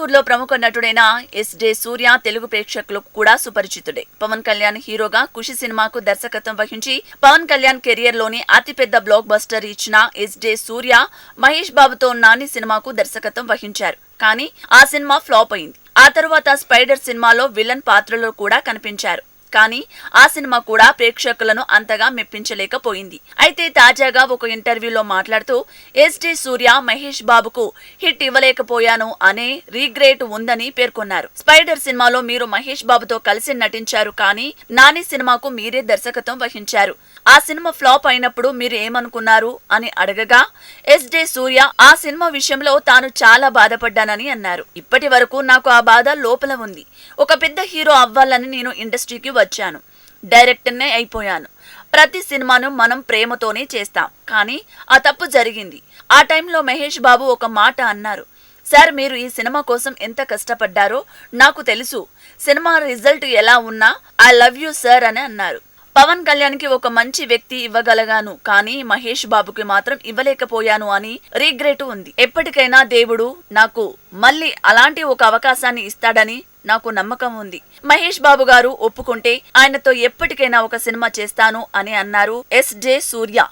టాలీవుడ్లో ప్రముఖ నటుడైన ఎస్ డే సూర్య తెలుగు ప్రేక్షకులకు కూడా సుపరిచితుడే. పవన్ కళ్యాణ్ హీరోగా ఖుషి సినిమాకు దర్శకత్వం వహించి పవన్ కళ్యాణ్ కెరియర్లోని అతిపెద్ద బ్లాక్ బస్టర్ ఇచ్చిన ఎస్ డే సూర్య మహేష్ బాబుతో నాని సినిమాకు దర్శకత్వం వహించారు. కానీ ఆ సినిమా ఫ్లాప్ అయింది. ఆ తరువాత స్పైడర్ సినిమాలో విలన్ పాత్రలో కూడా కనిపించారు. కానీ ఆ సినిమా కూడా ప్రేక్షకులను అంతగా మెప్పించలేకపోయింది. అయితే తాజాగా ఒక ఇంటర్వ్యూలో మాట్లాడుతూ ఎస్డి సూర్య మహేష్ బాబుకు హిట్ ఇవ్వలేకపోయాను అనే రీగ్రేట్ ఉందని పేర్కొన్నారు. స్పైడర్ సినిమాలో మీరు మహేష్ బాబుతో కలిసి నటించారు కానీ నాని సినిమాకు మీరే దర్శకత్వం వహించారు. ఆ సినిమా ఫ్లాప్ అయినప్పుడు మీరు ఏమనుకున్నారు అని అడగగా ఎస్డే సూర్య ఆ సినిమా విషయంలో తాను చాలా బాధపడ్డానని అన్నారు. ఇప్పటి వరకు నాకు ఆ బాధ లోపల ఉంది. ఒక పెద్ద హీరో అవ్వాలని నేను ఇండస్ట్రీకి వచ్చాను. డైరెక్టర్నే అయిపోయాను. ప్రతి సినిమాను మనం ప్రేమతోనే చేస్తాం. కానీ ఆ తప్పు జరిగింది. ఆ టైంలో మహేష్ బాబు ఒక మాట అన్నారు. సార్ మీరు ఈ సినిమా కోసం ఎంత కష్టపడ్డారో నాకు తెలుసు. సినిమా రిజల్ట్ ఎలా ఉన్నా ఐ లవ్ యూ సార్ అని అన్నారు. పవన్ కళ్యాణ్కి ఒక మంచి వ్యక్తి ఇవ్వగలగాను. కానీ మహేష్ బాబుకి మాత్రం ఇవ్వలేకపోయాను అని రీగ్రెట్ ఉంది. ఎప్పటికైనా దేవుడు నాకు మళ్ళీ అలాంటి ఒక అవకాశాన్ని ఇస్తాడని నాకు నమ్మకం ఉంది. మహేష్ బాబు గారు ఒప్పుకుంటే ఆయనతో ఎప్పటికైనా ఒక సినిమా చేస్తాను అని అన్నారు ఎస్. జే. సూర్య.